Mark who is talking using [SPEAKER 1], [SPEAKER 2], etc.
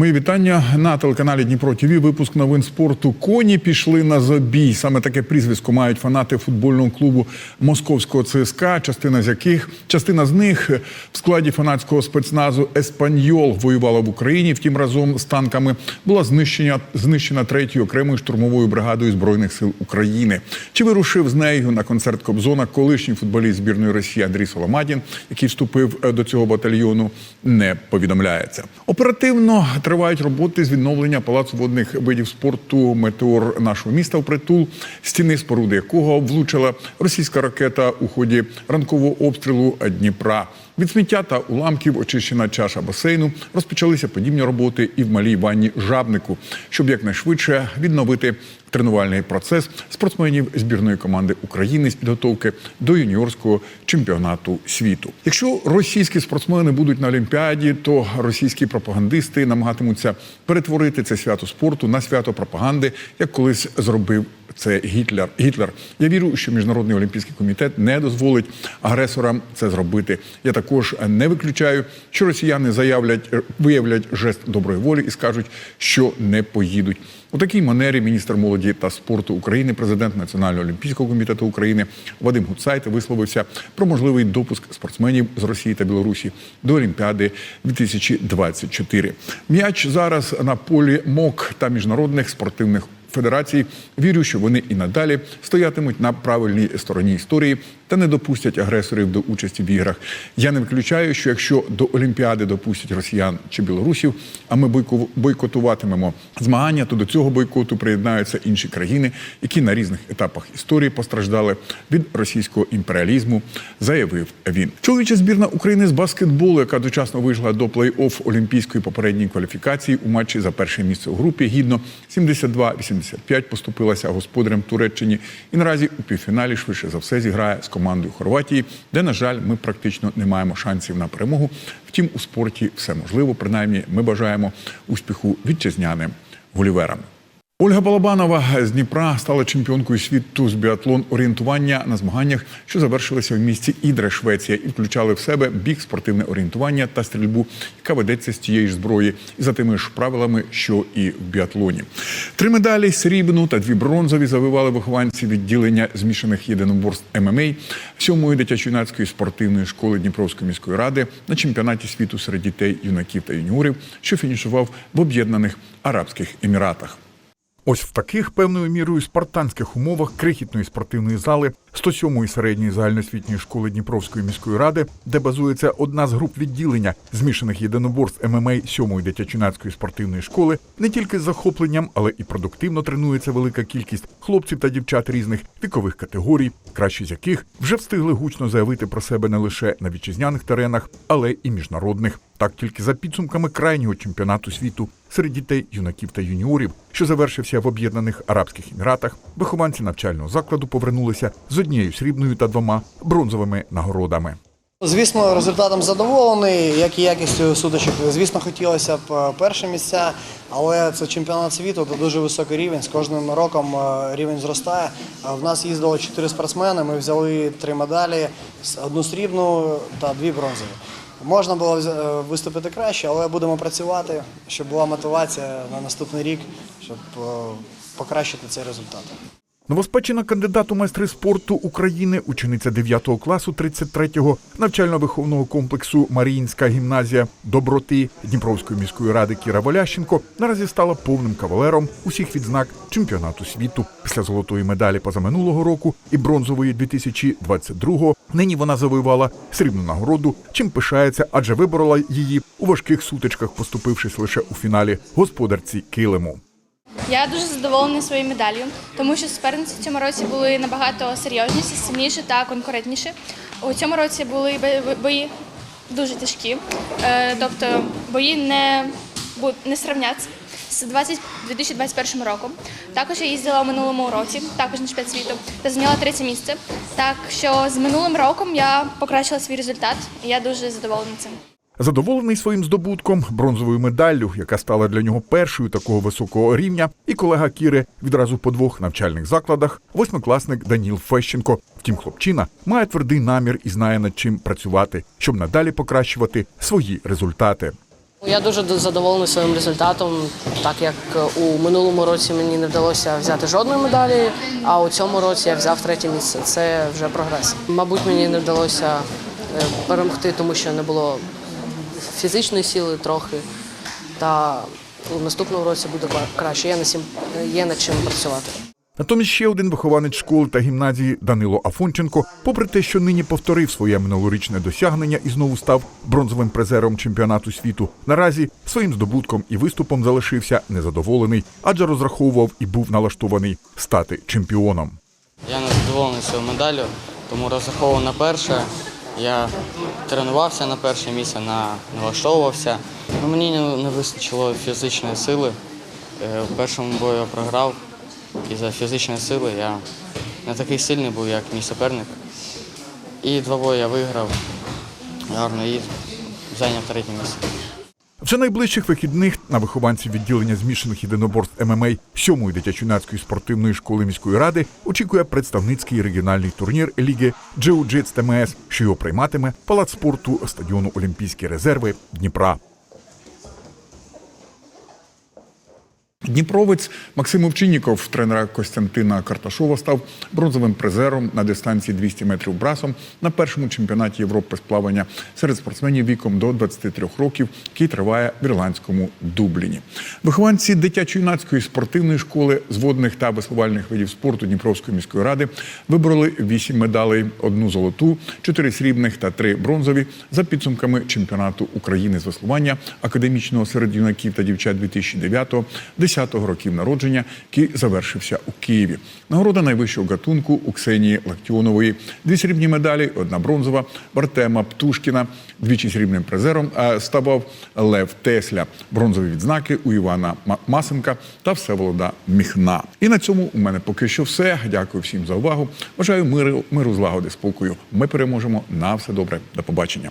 [SPEAKER 1] Мої вітання на телеканалі Дніпро ТВ. Випуск новин спорту. Коні пішли на забій. Саме таке прізвисько мають фанати футбольного клубу московського ЦСКА, частина з яких частина з них в складі фанатського спецназу Еспаньол воювала в Україні. Втім, разом з танками була знищена знищена третьою окремою штурмовою бригадою збройних сил України. Чи вирушив з нею на концерт Кобзона колишній футболіст збірної Росії Андрій Соломадін, який вступив до цього батальйону, не повідомляється. Оперативно тривають роботи з відновлення палацу водних видів спорту Метеор нашого міста в притул, стіни споруди якого влучила російська ракета у ході ранкового обстрілу Дніпра. Від сміття та уламків очищена чаша басейну. Розпочалися подібні роботи і в малій ванні жабнику, щоб якнайшвидше відновити тренувальний процес спортсменів збірної команди України з підготовки до юніорського чемпіонату світу. Якщо російські спортсмени будуть на Олімпіаді, то російські пропагандисти намагатимуться перетворити це свято спорту на свято пропаганди, як колись зробив це Гітлер. Гітлер. Я вірю, що міжнародний олімпійський комітет не дозволить агресорам це зробити. Я також не виключаю, що росіяни заявлять, виявлять жест доброї волі і скажуть, що не поїдуть. У такій манері міністр молоді та спорту України, президент Національного олімпійського комітету України Вадим Гуцайт висловився про можливий допуск спортсменів з Росії та Білорусі до Олімпіади 2024. М'яч зараз на полі МОК та міжнародних спортивних федерацій. Вірю, що вони і надалі стоятимуть на правильній стороні історії та не допустять агресорів до участі в іграх. Я не виключаю, що якщо до Олімпіади допустять росіян чи білорусів, а ми бойко- бойкотуватимемо змагання, то до цього бойкоту приєднаються інші країни, які на різних етапах історії постраждали від російського імперіалізму, заявив він. Чоловіча збірна України з баскетболу, яка дочасно вийшла до плей-офф олімпійської попередньої кваліфікації у матчі за перше місце у групі, гідно 72-85 поступилася господарям Туреччині і наразі у півфіналі швидше за все зіграє з командою Хорватії, де, на жаль, ми практично не маємо шансів на перемогу. Втім, у спорті все можливо. Принаймні, ми бажаємо успіху вітчизняним гуліверам. Ольга Балабанова з Дніпра стала чемпіонкою світу з біатлон орієнтування на змаганнях, що завершилися в місті Ідре, Швеція, і включали в себе біг, спортивне орієнтування та стрільбу, яка ведеться з тієї ж зброї, і за тими ж правилами, що і в біатлоні. Три медалі срібну та дві бронзові завивали вихованці відділення змішаних єдиноборств ММА сьомої дитячо-юнацької спортивної школи Дніпровської міської ради на чемпіонаті світу серед дітей, юнаків та юніорів, що фінішував в Об'єднаних Арабських Еміратах. Ось в таких певною мірою спартанських умовах крихітної спортивної зали 107-ї середньої загальноосвітньої школи Дніпровської міської ради, де базується одна з груп відділення змішаних єдиноборств ММА 7-ї дитячо-юнацької спортивної школи, не тільки з захопленням, але і продуктивно тренується велика кількість хлопців та дівчат різних вікових категорій, кращі з яких вже встигли гучно заявити про себе не лише на вітчизняних теренах, але і міжнародних. Так тільки за підсумками крайнього чемпіонату світу серед дітей, юнаків та юніорів, що завершився в Об'єднаних Арабських Еміратах, вихованці навчального закладу повернулися з однією срібною та двома бронзовими нагородами.
[SPEAKER 2] Звісно, результатом задоволений, як і якістю сутичок. Звісно, хотілося б е, перше місця, але це чемпіонат світу, це дуже високий рівень. З кожним роком е, рівень зростає. В нас їздило чотири спортсмени. Ми взяли три медалі: одну срібну та дві бронзові. Можна було е, виступити краще, але будемо працювати, щоб була мотивація на наступний рік, щоб е, покращити цей результат.
[SPEAKER 1] Новоспечена кандидат у майстри спорту України, учениця 9 класу 33-го навчально-виховного комплексу Маріїнська гімназія доброти Дніпровської міської ради Кіра Волященко наразі стала повним кавалером усіх відзнак чемпіонату світу. Після золотої медалі позаминулого року і бронзової 2022-го нині вона завоювала срібну нагороду, чим пишається, адже виборола її у важких сутичках, поступившись лише у фіналі господарці килиму.
[SPEAKER 3] Я дуже задоволена своєю медаллю, тому що суперниці в цьому році були набагато серйозніші, сильніші та конкурентніші. У цьому році були бої дуже тяжкі, Е, тобто бої не, не сравняться з 20, 2021 роком. Також я їздила у минулому році, також на чемпіонат світу, та зайняла третє місце. Так що з минулим роком я покращила свій результат, і я дуже задоволена цим.
[SPEAKER 1] Задоволений своїм здобутком, бронзовою медаллю, яка стала для нього першою такого високого рівня, і колега Кіри відразу по двох навчальних закладах, восьмикласник Даніл Фещенко. Втім, хлопчина має твердий намір і знає над чим працювати, щоб надалі покращувати свої результати.
[SPEAKER 4] Я дуже задоволений своїм результатом, так як у минулому році мені не вдалося взяти жодної медалі, а у цьому році я взяв третє місце. Це вже прогрес. Мабуть, мені не вдалося е, перемогти, тому що не було фізичної сили трохи. Та у наступному році буде краще. Є є над чим працювати.
[SPEAKER 1] Натомість ще один вихованець школи та гімназії Данило Афонченко, попри те, що нині повторив своє минулорічне досягнення і знову став бронзовим призером чемпіонату світу, наразі своїм здобутком і виступом залишився незадоволений, адже розраховував і був налаштований стати чемпіоном.
[SPEAKER 5] Я не задоволений своєю медаллю, тому розраховував на перше. Я тренувався на перше місце, на, налаштовувався. Ну, мені не, не вистачило фізичної сили. Е, В першому бою я програв, і за фізичної сили я не такий сильний був, як мій суперник. І два бої я виграв гарно і зайняв третє місце.
[SPEAKER 1] Вже найближчих вихідних на вихованців відділення змішаних єдиноборств ММА 7-ї дитячо-юнацької спортивної школи міської ради очікує представницький регіональний турнір ліги Джиу-Джитс ТМС, що його прийматиме палац спорту стадіону Олімпійські резерви Дніпра. Дніпровець Максим Овчинніков, тренера Костянтина Карташова, став бронзовим призером на дистанції 200 метрів брасом на першому чемпіонаті Європи з плавання серед спортсменів віком до 23 років, який триває в ірландському Дубліні. Вихованці дитячо-юнацької спортивної школи з водних та веслувальних видів спорту Дніпровської міської ради вибороли 8 медалей: одну золоту, 4 срібних та 3 бронзові за підсумками чемпіонату України з веслування академічного серед юнаків та дівчат 2009 10 років народження, який завершився у Києві. Нагорода найвищого гатунку у Ксенії Лактіонової. Дві срібні медалі, одна бронзова, в Птушкіна, двічі срібним призером ставав Лев Тесля, бронзові відзнаки у Івана Масенка та Всеволода Міхна. І на цьому у мене поки що все. Дякую всім за увагу. Бажаю миру, миру злагоди, спокою. Ми переможемо. На все добре. До побачення.